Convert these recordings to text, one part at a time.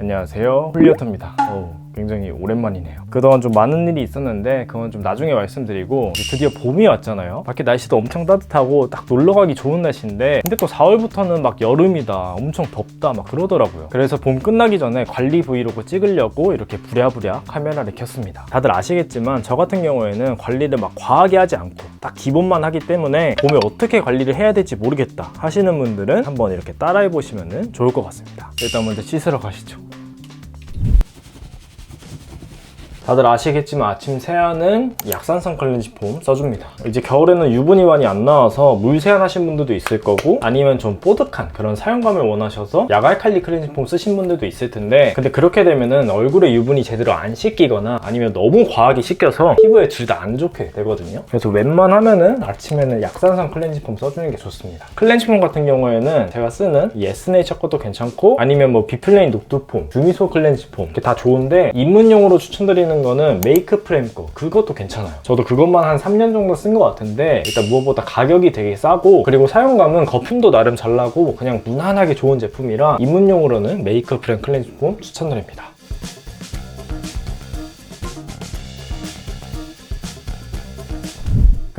안녕하세요. 훌리어터입니다. 어우, 굉장히 오랜만이네요. 그동안 좀 많은 일이 있었는데 그건 좀 나중에 말씀드리고 드디어 봄이 왔잖아요. 밖에 날씨도 엄청 따뜻하고 딱 놀러가기 좋은 날씨인데 근데 또 4월부터는 막 여름이다 엄청 덥다 막 그러더라고요. 그래서 봄 끝나기 전에 관리 브이로그 찍으려고 이렇게 부랴부랴 카메라를 켰습니다. 다들 아시겠지만 저 같은 경우에는 관리를 막 과하게 하지 않고 딱 기본만 하기 때문에 봄에 어떻게 관리를 해야 될지 모르겠다 하시는 분들은 한번 이렇게 따라해 보시면 좋을 것 같습니다. 일단 먼저 씻으러 가시죠 다들 아시겠지만 아침 세안은 약산성 클렌징 폼 써줍니다. 이제 겨울에는 유분이 많이 안 나와서 물 세안하신 분들도 있을 거고 아니면 좀 뽀득한 그런 사용감을 원하셔서 약알칼리 클렌징 폼 쓰신 분들도 있을 텐데 근데 그렇게 되면은 얼굴에 유분이 제대로 안 씻기거나 아니면 너무 과하게 씻겨서 피부에 둘 다 안 좋게 되거든요. 그래서 웬만하면은 아침에는 약산성 클렌징 폼 써주는 게 좋습니다. 클렌징 폼 같은 경우에는 제가 쓰는 이 에스네이처 것도 괜찮고 아니면 뭐 비플레인 녹두폼, 주미소 클렌징 폼 이게 다 좋은데 입문용으로 추천드리는 거는 메이크 프레임 거 그것도 괜찮아요. 저도 그것만 한 3년 정도 쓴 것 같은데 일단 무엇보다 가격이 되게 싸고 그리고 사용감은 거품도 나름 잘 나고 그냥 무난하게 좋은 제품이라 입문용으로는 메이크 프레임 클렌징 폼 추천드립니다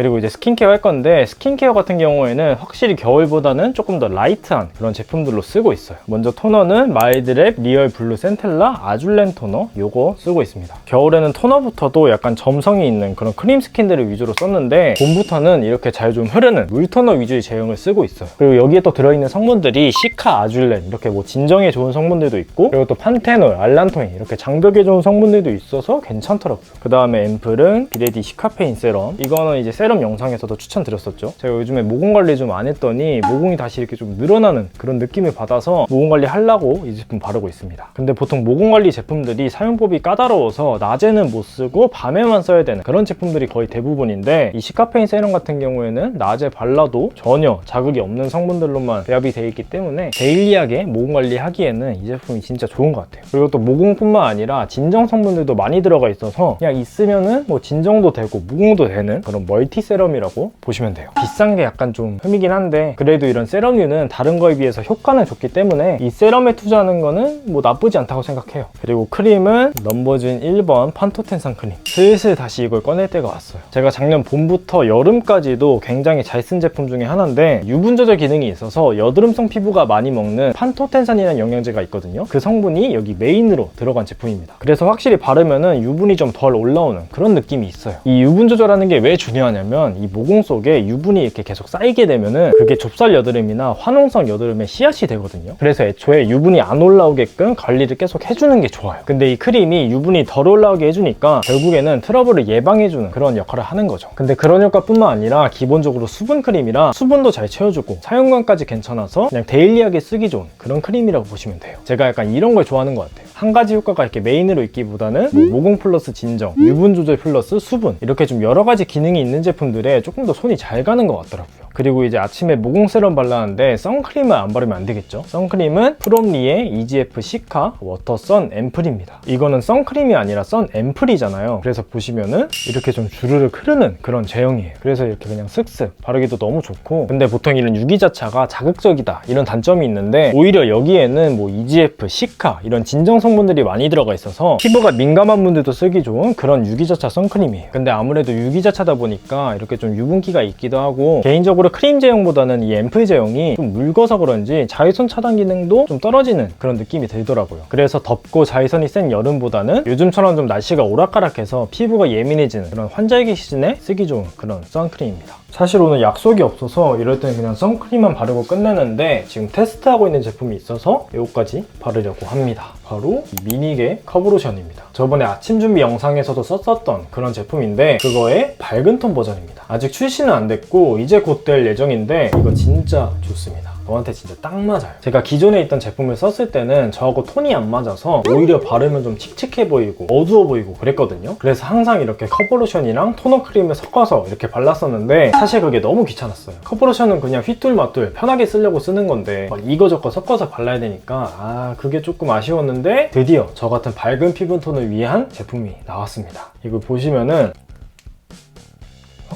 그리고 이제 스킨케어 할 건데 스킨케어 같은 경우에는 확실히 겨울보다는 조금 더 라이트한 그런 제품들로 쓰고 있어요. 먼저 토너는 마일드랩 리얼 블루 센텔라 아줄렌 토너 요거 쓰고 있습니다. 겨울에는 토너부터도 약간 점성이 있는 그런 크림 스킨들을 위주로 썼는데 봄부터는 이렇게 잘 좀 흐르는 물 토너 위주의 제형을 쓰고 있어요. 그리고 여기에 또 들어있는 성분들이 시카 아줄렌 이렇게 뭐 진정에 좋은 성분들도 있고 그리고 또 판테놀 알란토인 이렇게 장벽에 좋은 성분들도 있어서 괜찮더라고요. 그 다음에 앰플은 비레디 시카페인 세럼. 이거는 이제 세럼 영상에서도 추천드렸었죠. 제가 요즘에 모공 관리 좀 안 했더니 모공이 다시 이렇게 좀 늘어나는 그런 느낌을 받아서 모공 관리 하려고 이 제품 바르고 있습니다. 근데 보통 모공 관리 제품들이 사용법이 까다로워서 낮에는 못 쓰고 밤에만 써야 되는 그런 제품들이 거의 대부분인데 이 시카페인 세럼 같은 경우에는 낮에 발라도 전혀 자극이 없는 성분들로만 배합이 되어 있기 때문에 데일리하게 모공 관리 하기에는 이 제품이 진짜 좋은 것 같아요. 그리고 또 모공뿐만 아니라 진정 성분들도 많이 들어가 있어서 그냥 있으면은 뭐 진정도 되고 모공도 되는 그런 멀티 세럼이라고 보시면 돼요. 비싼 게 약간 좀 흠이긴 한데 그래도 이런 세럼류는 다른 거에 비해서 효과는 좋기 때문에 이 세럼에 투자하는 거는 뭐 나쁘지 않다고 생각해요. 그리고 크림은 넘버진 1번 판토텐산 크림. 슬슬 다시 이걸 꺼낼 때가 왔어요. 제가 작년 봄부터 여름까지도 굉장히 잘 쓴 제품 중에 하나인데 유분 조절 기능이 있어서 여드름성 피부가 많이 먹는 판토텐산이라는 영양제가 있거든요. 그 성분이 여기 메인으로 들어간 제품입니다. 그래서 확실히 바르면은 유분이 좀 덜 올라오는 그런 느낌이 있어요. 이 유분 조절하는 게 왜 중요하냐 면 이 모공 속에 유분이 이렇게 계속 쌓이게 되면은 그게 좁쌀 여드름이나 화농성 여드름의 씨앗이 되거든요. 그래서 애초에 유분이 안 올라오게끔 관리를 계속 해주는 게 좋아요. 근데 이 크림이 유분이 덜 올라오게 해주니까 결국에는 트러블을 예방해주는 그런 역할을 하는 거죠. 근데 그런 효과뿐만 아니라 기본적으로 수분 크림이라 수분도 잘 채워주고 사용감까지 괜찮아서 그냥 데일리하게 쓰기 좋은 그런 크림이라고 보시면 돼요. 제가 약간 이런 걸 좋아하는 것 같아요. 한 가지 효과가 이렇게 메인으로 있기보다는 뭐 모공 플러스 진정, 유분 조절 플러스 수분 이렇게 좀 여러 가지 기능이 있는 제품들에 조금 더 손이 잘 가는 것 같더라고요. 그리고 이제 아침에 모공 세럼 발랐는데 선크림을 안 바르면 안 되겠죠. 선크림은 프롬리의 EGF 시카 워터 선 앰플입니다. 이거는 선크림이 아니라 선 앰플이잖아요. 그래서 보시면은 이렇게 좀 주르륵 흐르는 그런 제형이에요. 그래서 이렇게 그냥 슥슥 바르기도 너무 좋고 근데 보통 이런 유기자차가 자극적이다 이런 단점이 있는데 오히려 여기에는 뭐 EGF, 시카 이런 진정 성분들이 많이 들어가 있어서 피부가 민감한 분들도 쓰기 좋은 그런 유기자차 선크림이에요. 근데 아무래도 유기자차다 보니까 이렇게 좀 유분기가 있기도 하고 개인적으로 크림 제형보다는 이 앰플 제형이 좀 묽어서 그런지 자외선 차단 기능도 좀 떨어지는 그런 느낌이 들더라고요. 그래서 덥고 자외선이 센 여름보다는 요즘처럼 좀 날씨가 오락가락해서 피부가 예민해지는 그런 환절기 시즌에 쓰기 좋은 그런 선크림입니다. 사실 오늘 약속이 없어서 이럴 때는 그냥 선크림만 바르고 끝내는데 지금 테스트하고 있는 제품이 있어서 이거까지 바르려고 합니다. 바로 이 미니게 커브로션입니다. 저번에 아침 준비 영상에서도 썼었던 그런 제품인데 그거의 밝은 톤 버전입니다. 아직 출시는 안 됐고 이제 곧 될 예정인데 이거 진짜 좋습니다. 너한테 진짜 딱 맞아요. 제가 기존에 있던 제품을 썼을 때는 저하고 톤이 안 맞아서 오히려 바르면 좀 칙칙해 보이고 어두워 보이고 그랬거든요. 그래서 항상 이렇게 커버로션이랑 토너 크림을 섞어서 이렇게 발랐었는데 사실 그게 너무 귀찮았어요. 커버로션은 그냥 휘뚤마뚤 편하게 쓰려고 쓰는 건데 막 이거저거 섞어서 발라야 되니까 아 그게 조금 아쉬웠는데 드디어 저 같은 밝은 피부톤을 위한 제품이 나왔습니다. 이거 보시면은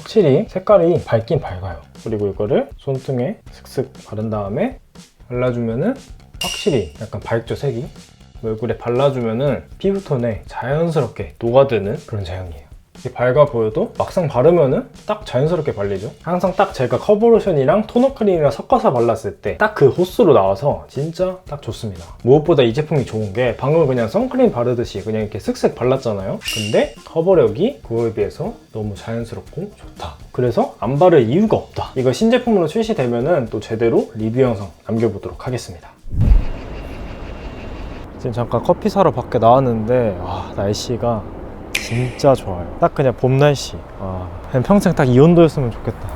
확실히 색깔이 밝긴 밝아요. 그리고 이거를 손등에 슥슥 바른 다음에 발라주면은 확실히 약간 밝죠 색이 얼굴에 발라주면은 피부톤에 자연스럽게 녹아드는 그런 제형이에요. 이게 밝아 보여도 막상 바르면은 딱 자연스럽게 발리죠. 항상 딱 제가 커버로션이랑 토너 크림이랑 섞어서 발랐을 때 딱 그 호수로 나와서 진짜 딱 좋습니다. 무엇보다 이 제품이 좋은 게 방금 그냥 선크림 바르듯이 그냥 이렇게 슥슥 발랐잖아요. 근데 커버력이 그거에 비해서 너무 자연스럽고 좋다. 그래서 안 바를 이유가 없다. 이거 신제품으로 출시되면은 또 제대로 리뷰 영상 남겨보도록 하겠습니다. 지금 잠깐 커피 사러 밖에 나왔는데 와, 날씨가 진짜 좋아요. 딱 그냥 봄 날씨. 아, 그냥 평생 딱 이 온도였으면 좋겠다.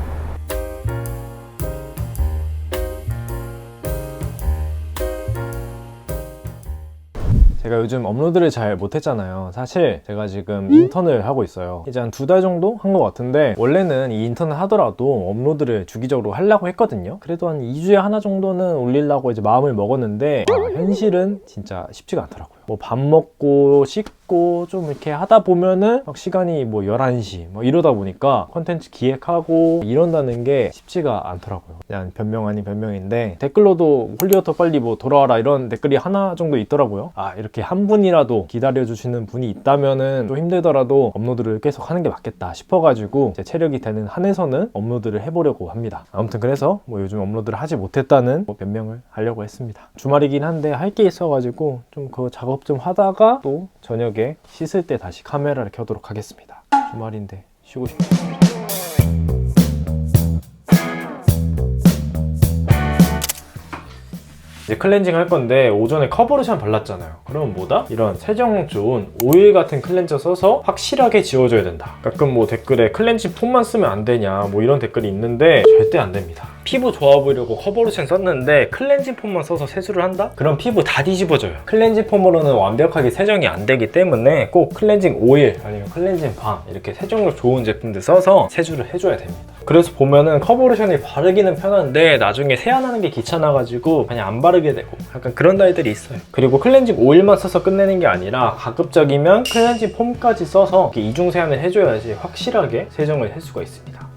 제가 요즘 업로드를 잘 못했잖아요. 사실 제가 지금 인턴을 하고 있어요. 이제 한 두 달 정도 한 것 같은데 원래는 이 인턴을 하더라도 업로드를 주기적으로 하려고 했거든요. 그래도 한 2주에 하나 정도는 올리려고 이제 마음을 먹었는데 아, 현실은 진짜 쉽지가 않더라고요. 뭐 밥 먹고 씻고 좀 이렇게 하다 보면은 막 시간이 뭐 11시 뭐 이러다 보니까 컨텐츠 기획하고 이런다는 게 쉽지가 않더라고요. 그냥 변명 아닌 변명인데 댓글로도 홀리어터 빨리 뭐 돌아와라 이런 댓글이 하나 정도 있더라고요. 아 이렇게 한 분이라도 기다려주시는 분이 있다면은 좀 힘들더라도 업로드를 계속 하는 게 맞겠다 싶어가지고 제 체력이 되는 한에서는 업로드를 해보려고 합니다. 아무튼 그래서 뭐 요즘 업로드를 하지 못했다는 뭐 변명을 하려고 했습니다. 주말이긴 한데 할 게 있어가지고 좀 그 작업 좀 하다가 또 저녁에 씻을 때 다시 카메라를 켜도록 하겠습니다. 주말인데 쉬고 싶네요. 이제 클렌징 할 건데 오전에 커버로션 발랐잖아요. 그럼 뭐다? 이런 세정 좋은 오일 같은 클렌저 써서 확실하게 지워줘야 된다. 가끔 뭐 댓글에 클렌징 폼만 쓰면 안 되냐 뭐 이런 댓글이 있는데 절대 안 됩니다. 피부 좋아 보이려고 커버로션 썼는데 클렌징 폼만 써서 세수를 한다? 그럼 피부 다 뒤집어져요. 클렌징 폼으로는 완벽하게 세정이 안 되기 때문에 꼭 클렌징 오일 아니면 클렌징 밤 이렇게 세정력 좋은 제품들 써서 세수를 해줘야 됩니다. 그래서 보면은 커버로션이 바르기는 편한데 나중에 세안하는 게 귀찮아가지고 그냥 안 바르게 되고 약간 그런 날들이 있어요. 그리고 클렌징 오일만 써서 끝내는 게 아니라 가급적이면 클렌징 폼까지 써서 이중 세안을 해줘야지 확실하게 세정을 할 수가 있습니다.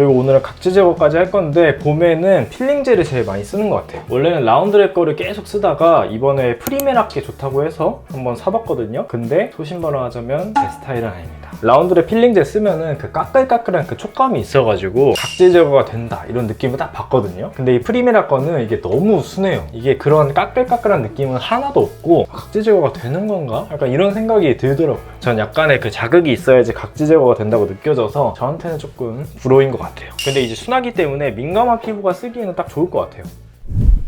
그리고 오늘은 각질 제거까지 할 건데 봄에는 필링젤을 제일 많이 쓰는 것 같아요. 원래는 라운드랩 거를 계속 쓰다가 이번에 프리메라께 좋다고 해서 한번 사봤거든요. 근데 소신발언 하자면 제 스타일은 아닙니다 라운드랩 필링젤 쓰면은 그 까끌까끌한 그 촉감이 있어가지고 각질 제거가 된다 이런 느낌을 딱 받거든요. 근데 이 프리메라 거는 이게 너무 순해요. 이게 그런 까끌까끌한 느낌은 하나도 없고 각질 제거가 되는 건가? 약간 이런 생각이 들더라고요. 전 약간의 그 자극이 있어야지 각질 제거가 된다고 느껴져서 저한테는 조금 불호인 것 같아요. 근데 이제 순하기 때문에 민감한 피부가 쓰기에는 딱 좋을 것 같아요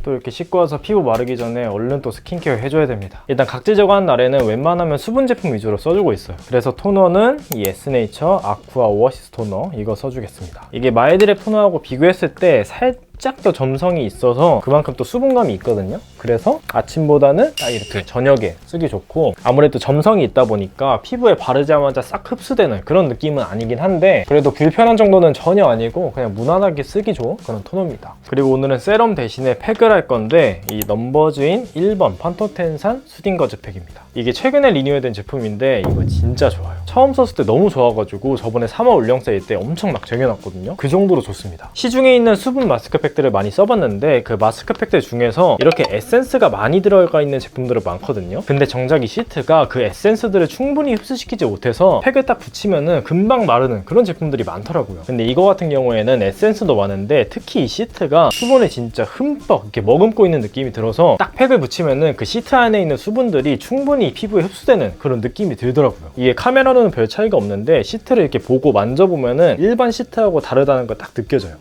또 이렇게 씻고 와서 피부 마르기 전에 얼른 또 스킨케어 해줘야 됩니다. 일단 각질 제거하는 날에는 웬만하면 수분 제품 위주로 써주고 있어요. 그래서 토너는 이 에스네이처 아쿠아 오아시스 토너 이거 써주겠습니다. 이게 마일드랩 토너하고 비교했을 때 살짝 더 점성이 있어서 그만큼 또 수분감이 있거든요. 그래서 아침보다는 딱 이렇게 저녁에 쓰기 좋고 아무래도 점성이 있다 보니까 피부에 바르자마자 싹 흡수되는 그런 느낌은 아니긴 한데 그래도 불편한 정도는 전혀 아니고 그냥 무난하게 쓰기 좋은 그런 토너입니다. 그리고 오늘은 세럼 대신에 팩을 할 건데 이 넘버즈인 1번 판토텐산 수딩 거즈 팩입니다. 이게 최근에 리뉴얼된 제품인데 이거 진짜 좋아요. 처음 썼을 때 너무 좋아가지고 저번에 3월 울령 세일 때 엄청 막 쟁여놨거든요. 그 정도로 좋습니다. 시중에 있는 수분 마스크팩 들을 많이 써봤는데 그 마스크팩들 중에서 이렇게 에센스가 많이 들어가 있는 제품들은 많거든요. 근데 정작 이 시트가 그 에센스들을 충분히 흡수시키지 못해서 팩을 딱 붙이면은 금방 마르는 그런 제품들이 많더라고요. 근데 이거 같은 경우에는 에센스도 많은데 특히 이 시트가 수분을 진짜 흠뻑 이렇게 머금고 있는 느낌이 들어서 딱 팩을 붙이면은 그 시트 안에 있는 수분들이 충분히 피부에 흡수되는 그런 느낌이 들더라고요. 이게 카메라로는 별 차이가 없는데 시트를 이렇게 보고 만져보면은 일반 시트하고 다르다는 걸 딱 느껴져요.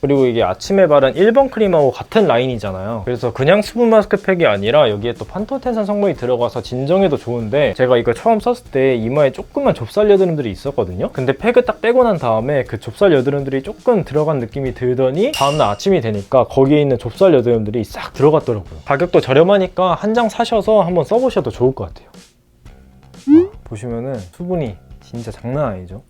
그리고 이게 아침에 바른 1번 크림하고 같은 라인이잖아요. 그래서 그냥 수분 마스크팩이 아니라 여기에 또 판토텐산 성분이 들어가서 진정에도 좋은데 제가 이거 처음 썼을 때 이마에 조금만 좁쌀 여드름들이 있었거든요. 근데 팩을 딱 빼고 난 다음에 그 좁쌀 여드름들이 조금 들어간 느낌이 들더니 다음날 아침이 되니까 거기에 있는 좁쌀 여드름들이 싹 들어갔더라고요. 가격도 저렴하니까 한 장 사셔서 한번 써보셔도 좋을 것 같아요. 보시면은 수분이 진짜 장난 아니죠?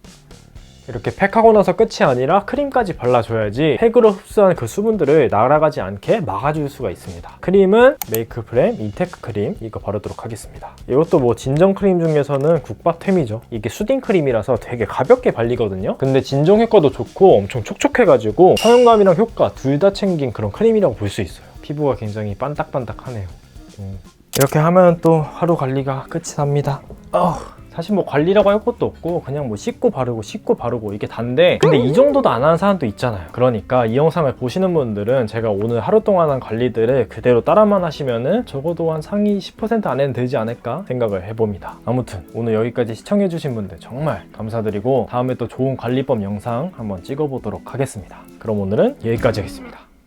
이렇게 팩하고 나서 끝이 아니라 크림까지 발라줘야지 팩으로 흡수한 그 수분들을 날아가지 않게 막아줄 수가 있습니다. 크림은 메이크 프렘 인테크 크림 이거 바르도록 하겠습니다. 이것도 뭐 진정 크림 중에서는 국밥템이죠. 이게 수딩 크림이라서 되게 가볍게 발리거든요. 근데 진정 효과도 좋고 엄청 촉촉해가지고 사용감이랑 효과 둘 다 챙긴 그런 크림이라고 볼 수 있어요. 피부가 굉장히 반딱반딱하네요. 음. 이렇게 하면 또 하루 관리가 끝이 납니다. 어우. 사실 뭐 관리라고 할 것도 없고 그냥 뭐 씻고 바르고 씻고 바르고 이게 단데 근데 이 정도도 안 하는 사람도 있잖아요. 그러니까 이 영상을 보시는 분들은 제가 오늘 하루 동안 한 관리들을 그대로 따라만 하시면은 적어도 한 상위 10% 안에는 되지 않을까 생각을 해봅니다. 아무튼 오늘 여기까지 시청해주신 분들 정말 감사드리고 다음에 또 좋은 관리법 영상 한번 찍어보도록 하겠습니다. 그럼 오늘은 여기까지 하겠습니다